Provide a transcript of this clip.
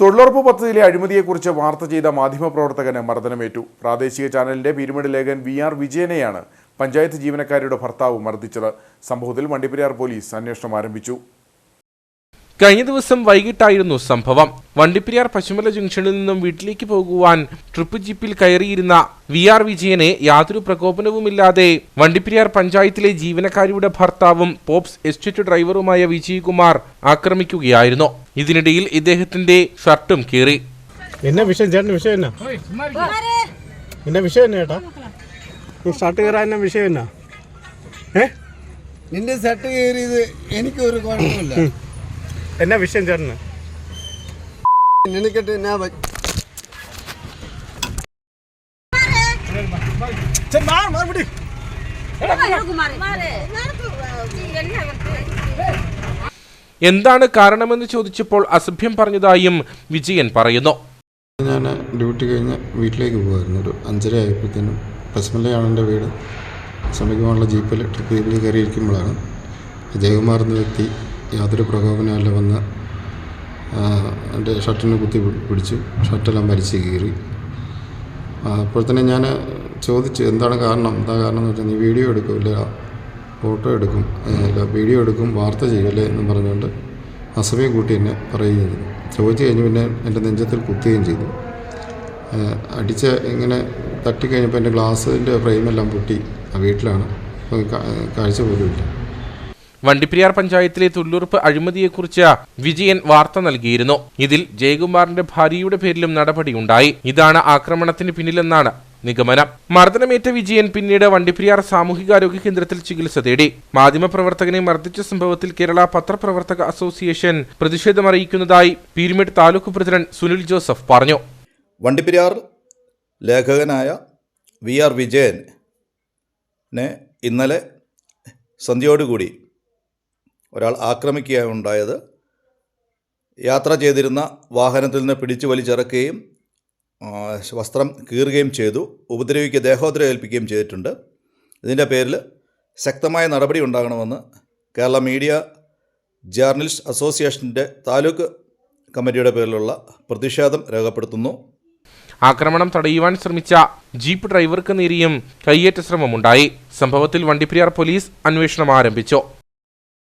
തൊഴിലുറപ്പ് പദ്ധതിയിലെ അഴിമതിയെക്കുറിച്ച് വാർത്ത ചെയ്ത മാധ്യമപ്രവർത്തകന് മർദ്ദനമേറ്റു. പ്രാദേശിക ചാനലിന്റെ പീരുമേട് ലേഖൻ വി ആർ വിജയനെയാണ് പഞ്ചായത്ത് ജീവനക്കാരുടെ ഭർത്താവ് മർദ്ദിച്ചത്. സംഭവത്തിൽ വണ്ടിപ്പെരിയാർ പോലീസ് അന്വേഷണം ആരംഭിച്ചു. കഴിഞ്ഞ ദിവസം വൈകിട്ടായിരുന്നു സംഭവം. വണ്ടിപ്പെരിയാർ പശുമല ജംഗ്ഷനിൽ നിന്നും വീട്ടിലേക്ക് പോകുവാൻ ട്രിപ്പ് ജീപ്പിൽ കയറിയിരുന്ന വി ആർ വിജയനെ യാതൊരു പ്രകോപനവുമില്ലാതെ വണ്ടിപ്പെരിയാർ പഞ്ചായത്തിലെ ജീവനക്കാരിയുടെ ഭർത്താവും പോപ്സ് എസ്റ്റേറ്റ് ഡ്രൈവറുമായ വിജയകുമാർ ആക്രമിക്കുകയായിരുന്നു. ഇതിനിടയിൽ ഇദ്ദേഹത്തിന്റെ ഷർട്ടും കീറി. എന്നാ വിഷയം? ചേട്ടൻ വിഷയം എന്നാ? എന്നാ വിഷയം എന്നാ ചേട്ടാ? ഷർട്ട് കയറാൻ എന്നാ വിഷയം എന്നാ? ഏ? നിന്റെ ഷർട്ട് കയറിയത് എനിക്കൊരു കുഴപ്പമില്ല. എന്നാ വിഷയം ചേട്ടന് നിനക്കിട്ട് ഞാൻ എന്താണ് കാരണമെന്ന് ചോദിച്ചപ്പോൾ അസഭ്യം പറഞ്ഞതായും വിജയൻ പറയുന്നു. ഞാൻ ഡ്യൂട്ടി കഴിഞ്ഞ് വീട്ടിലേക്ക് പോകുമായിരുന്നു ഒരു അഞ്ചര ആയപ്പോഴത്തേനും പശ്മലയാണ് എന്റെ വീട് സമീപമുള്ള ജീപ്പിൽ ട്രിപ്പ് ജീപ്പിൽ കയറിയിരിക്കുമ്പോഴാണ് ജയകുമാർ എന്ന വ്യക്തി യാതൊരു പ്രകോപനമല്ല വന്ന് എന്റെ ഷർട്ടിനെ കുത്തി പിടിച്ചു. ഷർട്ടെല്ലാം വലിച്ച് കീറി. അപ്പോൾ തന്നെ ഞാൻ ചോദിച്ചു എന്താണ് കാരണം? എന്താ കാരണം എന്ന് വെച്ചാൽ നീ വീഡിയോ എടുക്കില്ല ഫോട്ടോ എടുക്കും. അല്ല വീഡിയോ എടുക്കും വാർത്ത ചെയ്യല്ലേ എന്ന് പറഞ്ഞുകൊണ്ട് അസമയം കൂട്ടി എന്നെ പറയുകയും ചെയ്തു. ചോദിച്ചു കഴിഞ്ഞ് പിന്നെ എന്റെ നെഞ്ചത്തിൽ കുത്തുകയും ചെയ്തു. അടിച്ച ഇങ്ങനെ തട്ടിക്കഴിഞ്ഞപ്പോൾ എന്റെ ഗ്ലാസ്സിന്റെ ഫ്രെയിമെല്ലാം പൊട്ടി. ആ വീട്ടിലാണ്. കാഴ്ച പോലുമില്ല. വണ്ടിപ്പെരിയാർ പഞ്ചായത്തിലെ തൊഴിലുറപ്പ് അഴിമതിയെക്കുറിച്ച് വിജയൻ വാർത്ത നൽകിയിരുന്നു. ഇതിൽ ജയകുമാറിന്റെ ഭാര്യയുടെ പേരിലും നടപടിയുണ്ടായി. ഇതാണ് ആക്രമണത്തിന് പിന്നിലെന്നാണ് നിഗമനം. മർദ്ദനമേറ്റ വിജയൻ പിന്നീട് വണ്ടിപ്പെരിയാർ സാമൂഹികാരോഗ്യ കേന്ദ്രത്തിൽ ചികിത്സ തേടി. മാധ്യമപ്രവർത്തകനെ മർദ്ദിച്ച സംഭവത്തിൽ കേരള പത്രപ്രവർത്തക അസോസിയേഷൻ പ്രതിഷേധമറിയിക്കുന്നതായി പീരുമേട് താലൂക്ക് പ്രസിഡന്റ് സുനിൽ ജോസഫ് പറഞ്ഞു. വണ്ടിപ്പെരിയാർ ലേഖകനായ വി ആർ വിജയനെ ഇന്നലെ സന്ധ്യയോടുകൂടി ഒരാൾ ആക്രമിക്കുകയാണ് ഉണ്ടായത്. യാത്ര ചെയ്തിരുന്ന വാഹനത്തിൽ നിന്ന് പിടിച്ചു വലിച്ചിറക്കുകയും വസ്ത്രം കീറുകയും ചെയ്തു. ഉപദ്രവിക്ക് ദേഹോദ്രവം ഏൽപ്പിക്കുകയും ചെയ്തിട്ടുണ്ട്. ഇതിന്റെ പേരിൽ ശക്തമായ നടപടി ഉണ്ടാകണമെന്ന് കേരള മീഡിയ ജേർണലിസ്റ്റ് അസോസിയേഷന്റെ താലൂക്ക് കമ്മിറ്റിയുടെ പേരിലുള്ള പ്രതിഷേധം രേഖപ്പെടുത്തുന്നു. ആക്രമണം തടയുവാൻ ശ്രമിച്ച ജീപ്പ് ഡ്രൈവർക്ക് നേരെയും കയ്യേറ്റ ശ്രമമുണ്ടായി. സംഭവത്തിൽ വണ്ടിപ്പെരിയാർ പോലീസ് അന്വേഷണം ആരംഭിച്ചു.